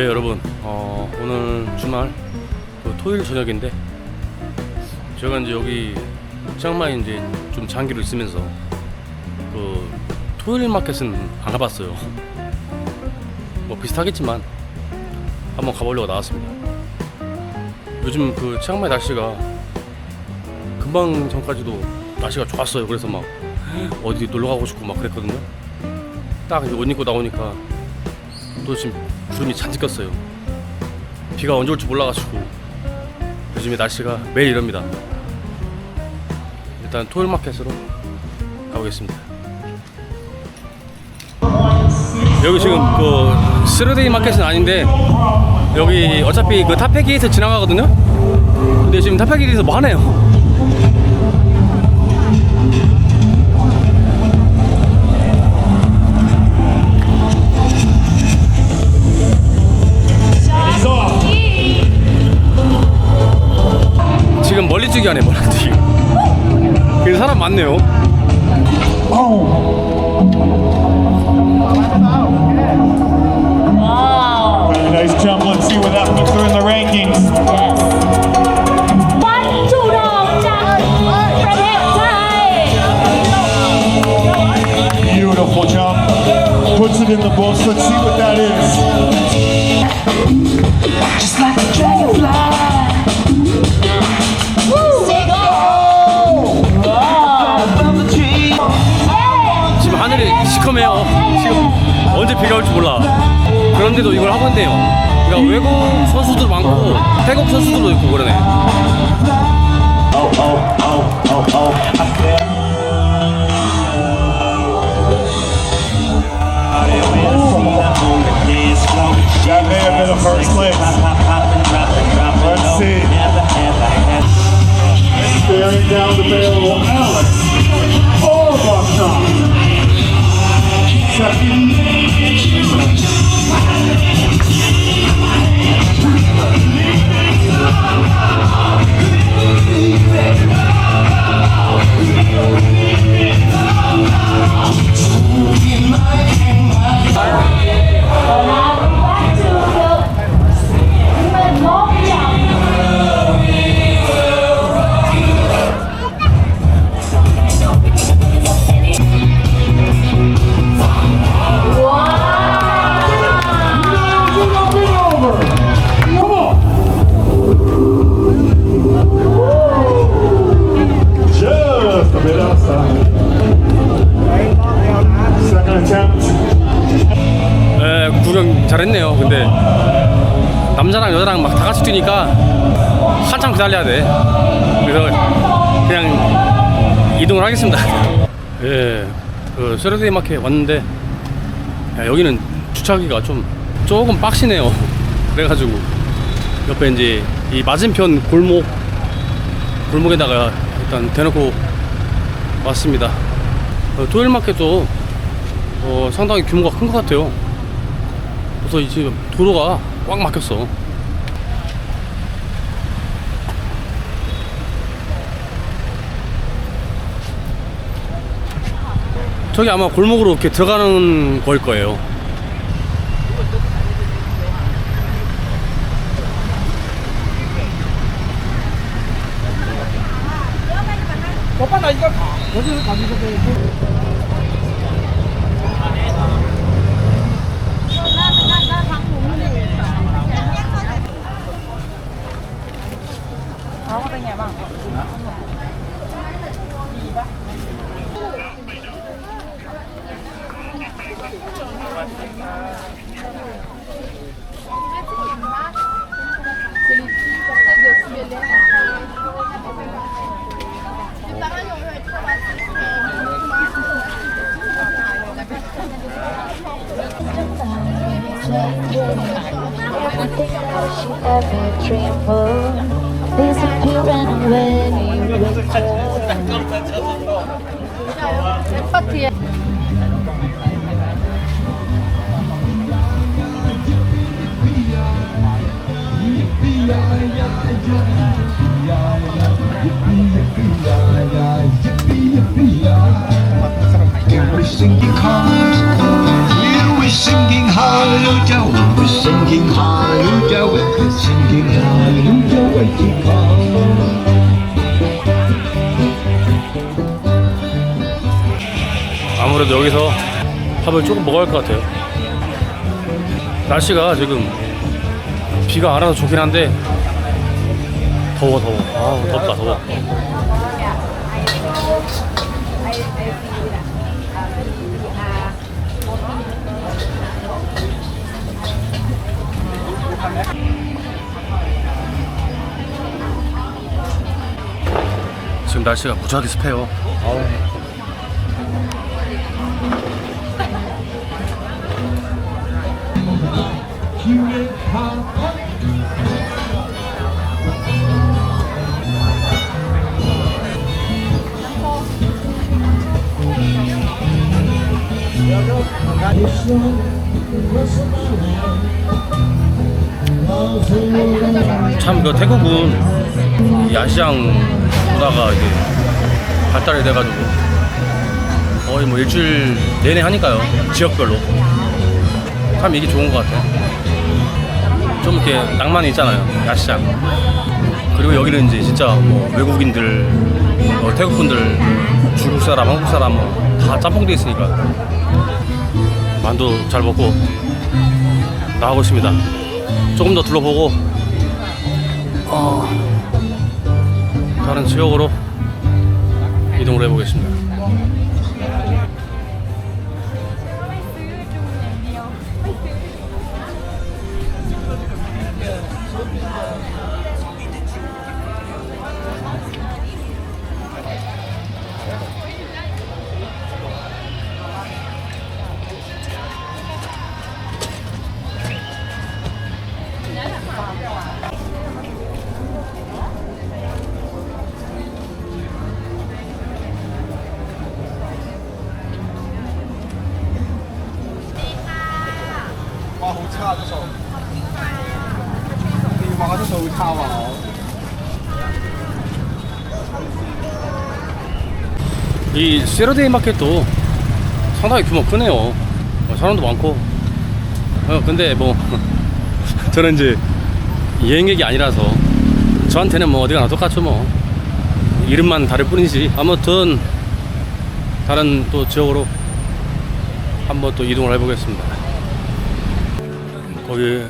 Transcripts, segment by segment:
네 여러분. 어, 오늘 주말 그 토요일 저녁인데 제가 이제 여기 치앙마이 이제 좀 장기로 있으면서 그 토요일 마켓은 안 가봤어요. 뭐 비슷하겠지만 한번 가보려고 나왔습니다. 요즘 그 치앙마이 날씨가 금방 전까지도 날씨가 좋았어요. 그래서 막 어디 놀러 가고 싶고 막 그랬거든요. 딱 옷 입고 나오니까 또 지금 구름이 잔뜩 꼈어요. 비가 언제 올지 몰라가지고 요즘에 날씨가 매일 이럽니다. 일단 토요일 마켓으로 가보겠습니다. 여기 지금 그 스르데이 마켓은 아닌데 여기 어차피 그 타페기에서 지나가거든요. 근데 지금 타페기에서 뭐 하네요? Oh! Wow. Nice jump. Let's see that puts her in the rankings. Beautiful jump. Puts it in the books. Let's see what that is. 몰라. 그런데도 이걸 하고 있네요. 그러니까 외국 선수도 많고 태국 선수들도 있고 그러네. Staring down the barrel, 기다려야 돼. 그래서 그냥 이동을 하겠습니다. 예, 그 세르데이 마켓 왔는데 야, 여기는 주차하기가 좀 조금 빡시네요. 그래가지고 옆에 이제 이 맞은편 골목 골목에다가 일단 대놓고 왔습니다. 어, 토요일 마켓도 어, 상당히 규모가 큰 것 같아요. 그래서 이 지금 도로가 꽉 막혔어. 저기 아마 골목으로 이렇게 들어가는 거일 거예요. Everything that every dream will disappear and when you return. singing hallelujah. We're singing hallelujah. We're singing hallelujah. We're singing hallelujah. We're singing hallelujah. 아무래도 여기서 밥을 조금 먹어야 할 것 같아요. 날씨가 지금 비가 안 와서 좋긴 한데 더워 더워. 아 덥다 더워. 지금 날씨가 무지하게 습해요. 아우. 참 그 태국은 야시장 문화가 이게 발달이 돼가지고 거의 뭐 일주일 내내 하니까요 지역별로. 참 이게 좋은 것 같아요. 좀 이렇게 낭만이 있잖아요 야시장 그리고 여기는 이제 진짜 뭐 외국인들 뭐 태국 분들 중국 사람 한국 사람 뭐 다 짬뽕 돼 있으니까 만두 잘 먹고 나가고 있습니다 조금 더 둘러보고 어, 다른 지역으로 이동을 해보겠습니다. 세러데이 마켓도 상당히 규모 크네요. 어, 사람도 많고. 어, 근데 뭐 저는 이제 여행객이 아니라서 저한테는 뭐 어디가나 똑같죠 뭐. 이름만 다를 뿐이지. 아무튼 다른 또 지역으로 한번 또 이동을 해보겠습니다. 거기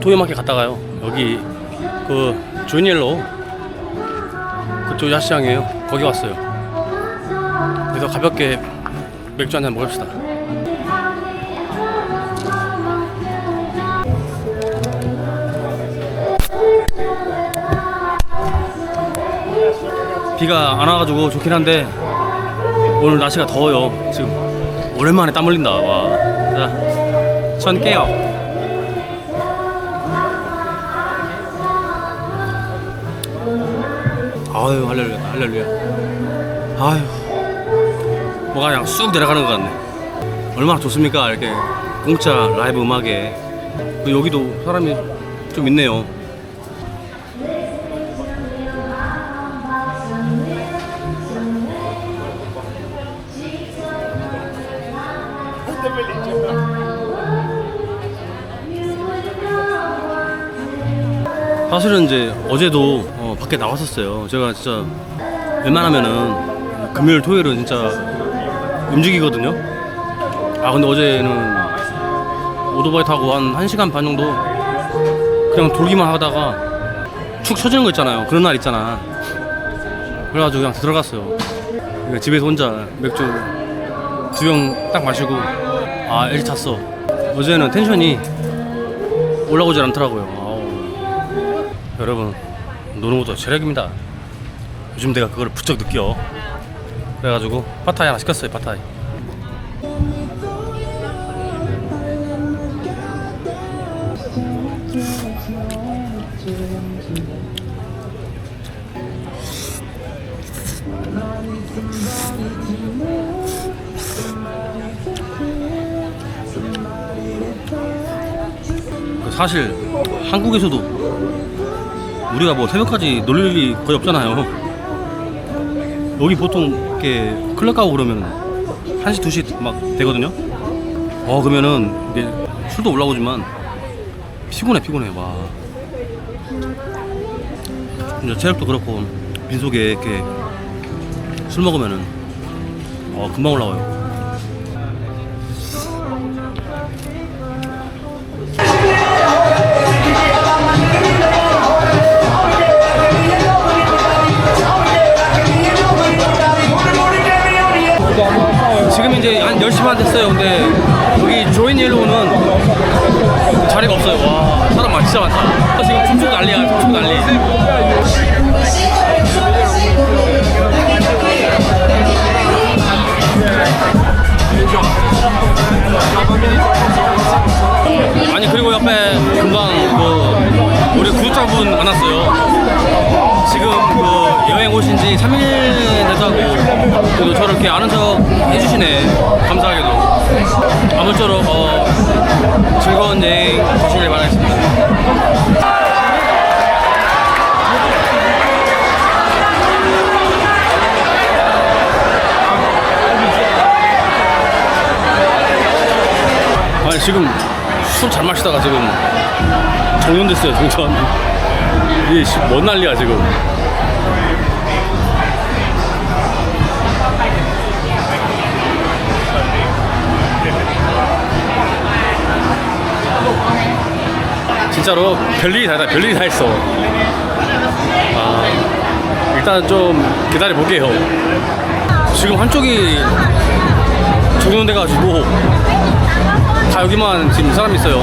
토요마켓 갔다가요. 여기 그 조니엘로 그쪽 야시장이에요. 거기 왔어요. 그래서 가볍게 맥주 한잔 먹읍시다. 비가 안 와가지고 좋긴 한데 오늘 날씨가 더워요. 지금 오랜만에 땀 흘린다. 와. 자, 천 깨요. 아유 할렐루야 할렐루야. 아유 뭐가 그냥 쑥 내려가는 것 같네. 얼마나 좋습니까 이렇게 공짜 라이브 음악에 그 여기도 사람이 좀 있네요. 사실은 이제 어제도 어, 밖에 나왔었어요. 제가 진짜 웬만하면은 금요일, 토요일은 진짜 움직이거든요. 아 근데 어제는 오토바이 타고 한 1시간 반 정도 그냥 돌기만 하다가 축 처지는 거 있잖아요. 그런 날 있잖아. 그래가지고 그냥 들어갔어요. 그러니까 집에서 혼자 맥주 두 병 딱 마시고 아 일찍 잤어. 어제는 텐션이 올라오질 않더라고요. 아우. 여러분 노는 것도 체력입니다. 요즘 내가 그걸 부쩍 느껴. 그래가지고 파타이 하나 시켰어요. 파타이. 그 사실 한국에서도 우리가 뭐 새벽까지 놀릴 일이 거의 없잖아요. 여기 보통 이렇게 클럽 가고 그러면 1시, 2시 막 되거든요. 어, 그러면은 이제 술도 올라오지만 피곤해, 피곤해. 와. 이제 체력도 그렇고 빈속에 이렇게 술 먹으면은 어, 금방 올라와요. 10시 반 됐어요. 근데 여기 조인 옐로우는 자리가 없어요. 와, 사람 많 진짜 많다. 지금 춤추고 난리야. 춤추고 난리. 아니 그리고 옆에 금방 그 우리 구독자분 만났어요. 지금 그 오신 지 3일 됐다고 그래도 저를 이렇게 아는 척 해주시네. 감사하게도. 아무쪼록 어, 즐거운 여행 되시길 바라겠습니다. 아니 지금 술 잘 마시다가 지금 정년됐어요 정전. 이게 씨, 뭔 난리야 지금 진짜로 별일이 다 있다. 별일이 다 있어. 아 일단 좀 기다려 볼게요. 지금 한쪽이 정년돼가지고 다 여기만 지금 사람 있어요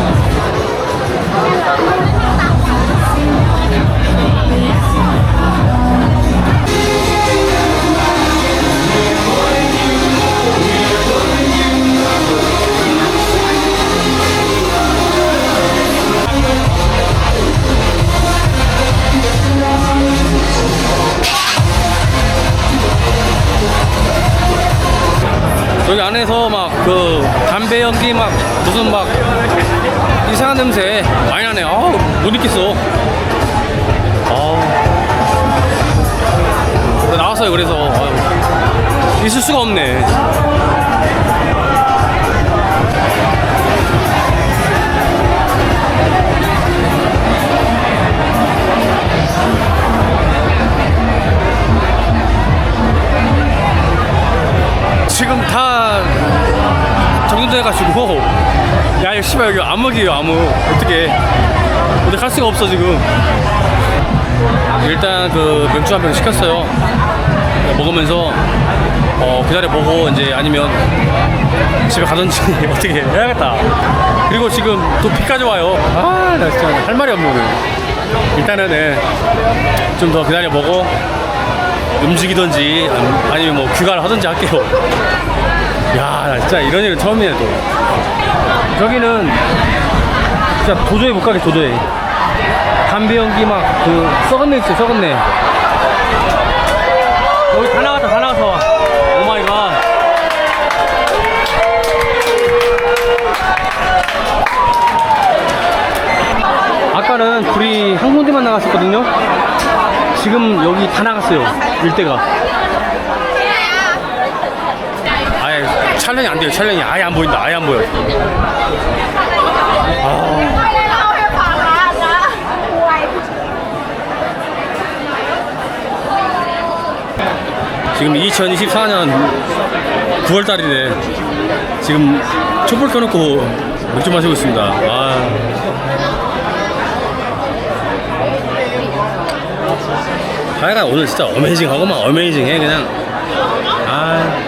여기 안에서 막 그 담배 연기 막 무슨 막 이상한 냄새 많이 나네. 아우 못 있겠어. 아 나왔어요. 그래서 아유, 있을 수가 없네. 지금 다 정돈돼가지고. 야 이거 씨발 여기 암흑이에요 암흑. 어떻게 어디 갈 수가 없어 지금. 일단 그 맥주 한 병 시켰어요. 먹으면서 어 기다려 보고 이제 아니면 집에 가든지 어떻게 해야겠다. 그리고 지금 또 비까지 와요. 아 나 진짜 할 말이 없네 오늘. 일단은 네, 좀더 기다려 보고 움직이든지 아니- 아니면 뭐 귀가를 하든지 할게요 야, 나 진짜 이런 일은 처음이네, 또. 저기는 진짜 도저히 못 가게, 도저히. 담배 연기 막, 그, 썩은 내 있어요, 썩은 내. 여기 다 나갔다, 다 나갔어. 오 마이 갓. 아까는 불이 한 군데만 나갔었거든요. 지금 여기 다 나갔어요, 일대가. 촬영이 안 돼요. 촬영이 아예 안 보인다. 아예 안 보여. 지금 2024년 9월 달이네. 지금 촛불 켜놓고 맥주 마시고 있습니다. 아. 하여간 오늘 진짜 어메이징 하고만 어메이징 해 그냥. 아.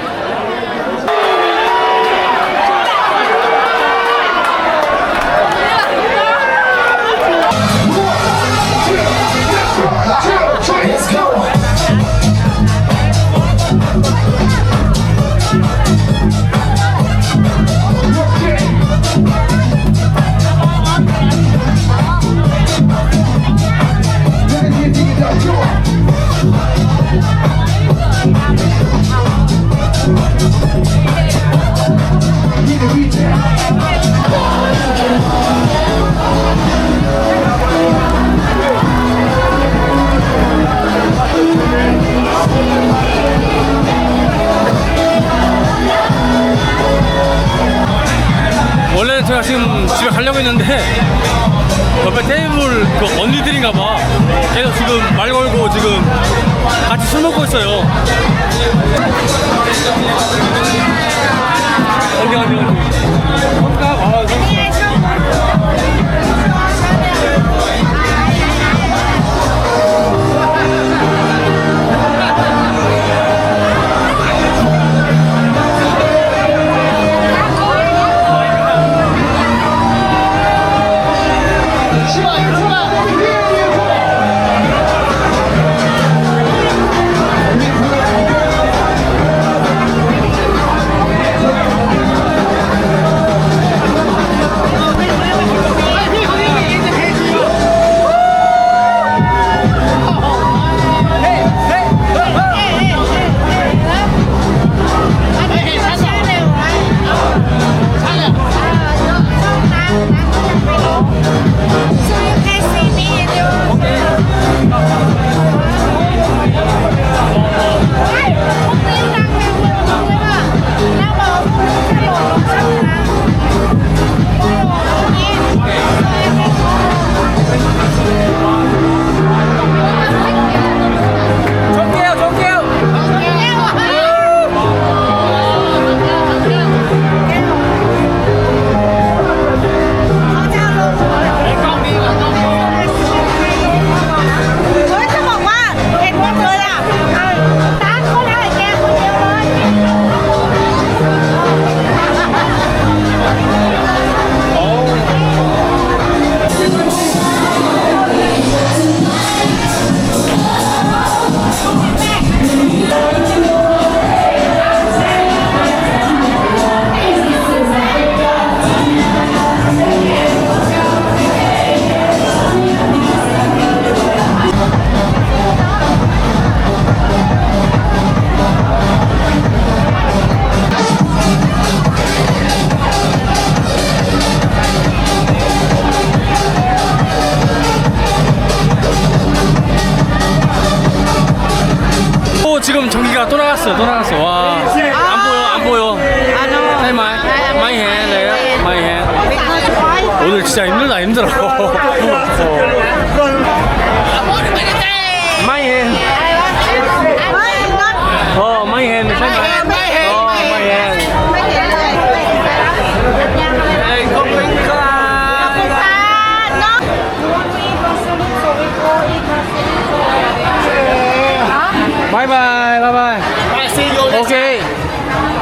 아, 또 나갔어, 또 나갔어. 와.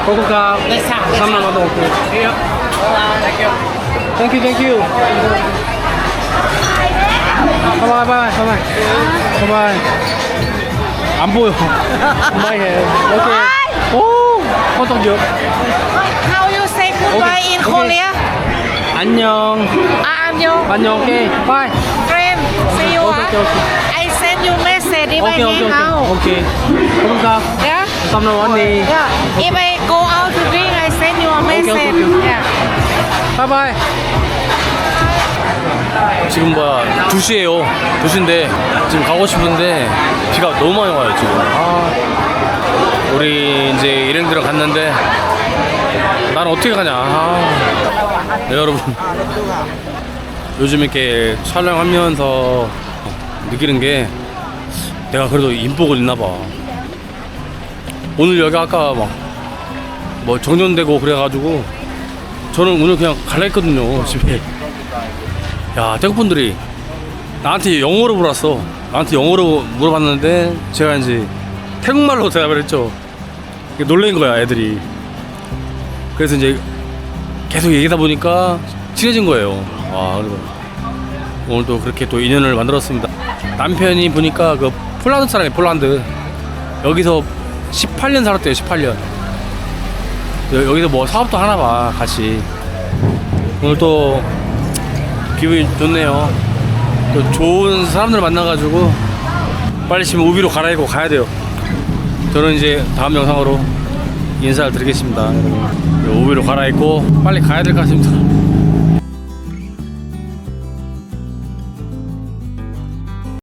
고고가 삼남아도 오케이 땡큐 땡큐 바이바이 바이바이 바이바이 바이바이 안 보여 바이바이 오케이 오 호떡이요 How you say goodbye Okay, in okay. Korea? 안녕 Ah, 안녕. 안녕 오케이 바이 Friend, see you. Okay, okay, okay. ah. I send you message if 오케이 I 오케이 hang out. 오케이 오케이 고고가 Yeah? 삼남 언니 Yeah. If I go out to drink, I send you a message. okay, okay. Yeah. 바이바이 지금 뭐야 2시에요 2시인데 지금 가고 싶은데 비가 너무 많이 와요 지금 아 우리 이제 일행들은 갔는데 난 어떻게 가냐 아. 네, 여러분 요즘 이렇게 촬영하면서 느끼는 게 내가 그래도 인복을 있나 봐 오늘 여기 아까 막 뭐 정전되고 그래가지고 저는 오늘 그냥 갈라 했거든요 집에. 야 태국 분들이 나한테 영어로 물었어. 나한테 영어로 물어봤는데 제가 이제 태국말로 대답을 했죠. 놀란 거야 애들이. 그래서 이제 계속 얘기하다 보니까 친해진 거예요. 와 그리고 오늘 또 그렇게 또 인연을 만들었습니다. 남편이 보니까 그 폴란드 사람이 폴란드. 여기서 18년 살았대요 18년. 여- 여기서 뭐 사업도 하나 봐 같이. 오늘 또 기분이 좋네요. 또 좋은 사람들 만나가지고 빨리 지금 우비로 갈아입고 가야 돼요. 저는 이제 다음 영상으로 인사를 드리겠습니다. 우비로 갈아입고 빨리 가야 될 것 같습니다